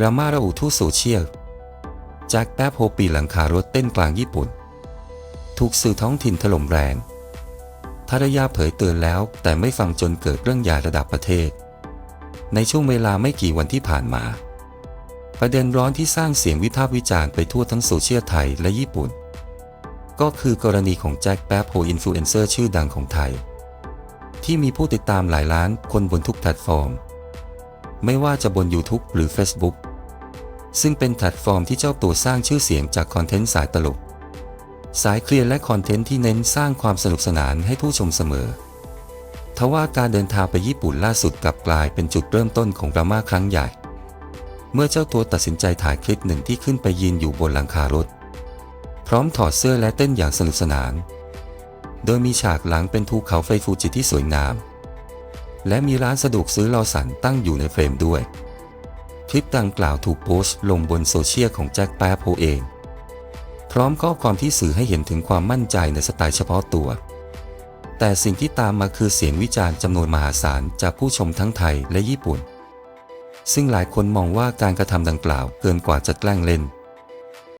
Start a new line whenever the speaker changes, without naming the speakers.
ราม่าระอุทั่วโซเชียลแจ็คแป๊บโฮปีหลังคารถเต้นกลางญี่ปุ่น ถูกสื่อท้องถิ่นถล่มแรงภรรยาเผยเตือนแล้วแต่ไม่ฟังจนเกิดเรื่องใหญ่ระดับประเทศ ในช่วงเวลาไม่กี่วันที่ผ่านมา ประเด็นร้อนที่สร้างเสียงวิพากษ์วิจารณ์ไปทั่วทั้งโซเชียลไทยและญี่ปุ่น ก็คือกรณีของแจ็คแป๊บโฮอินฟลูเอนเซอร์ชื่อดังของไทย ที่มีผู้ติดตามหลายล้านคนบนทุกแพลตฟอร์ม ไม่ว่าจะบน YouTube หรือ Facebook ซึ่งเป็นแพลตฟอร์มที่เจ้าตัวสร้างชื่อเสียงจากคอนเทนต์สายตลก สายเคลียร์และคอนเทนต์ที่เน้นสร้างความสนุกสนานให้ผู้ชมเสมอ ทว่าการเดินทางไปญี่ปุ่นล่าสุดกลับกลายเป็นจุดเริ่มต้นของดราม่าครั้งใหญ่ เมื่อเจ้าตัวตัดสินใจถ่ายคลิปหนึ่งที่ขึ้นไปยืนอยู่บนหลังคารถ พร้อมถอดเสื้อและเต้นอย่างสนุกสนาน โดยมีฉากหลังเป็นภูเขาไฟฟูจิที่สวยงาม และมีร้านสะดวกซื้อลอสันตั้งอยู่ในเฟรมด้วย คลิปดังกล่าวถูกโพสต์ลงบนโซเชียลของแจ็คแป๊โพเอง พร้อมข้อความที่สื่อให้เห็นถึงความมั่นใจในสไตล์เฉพาะตัว แต่สิ่งที่ตามมาคือเสียงวิจารณ์จำนวนมหาศาลจากผู้ชมทั้งไทยและญี่ปุ่น ซึ่งหลายคนมองว่าการกระทำดังกล่าวเกินกว่าจะแกล้งเล่น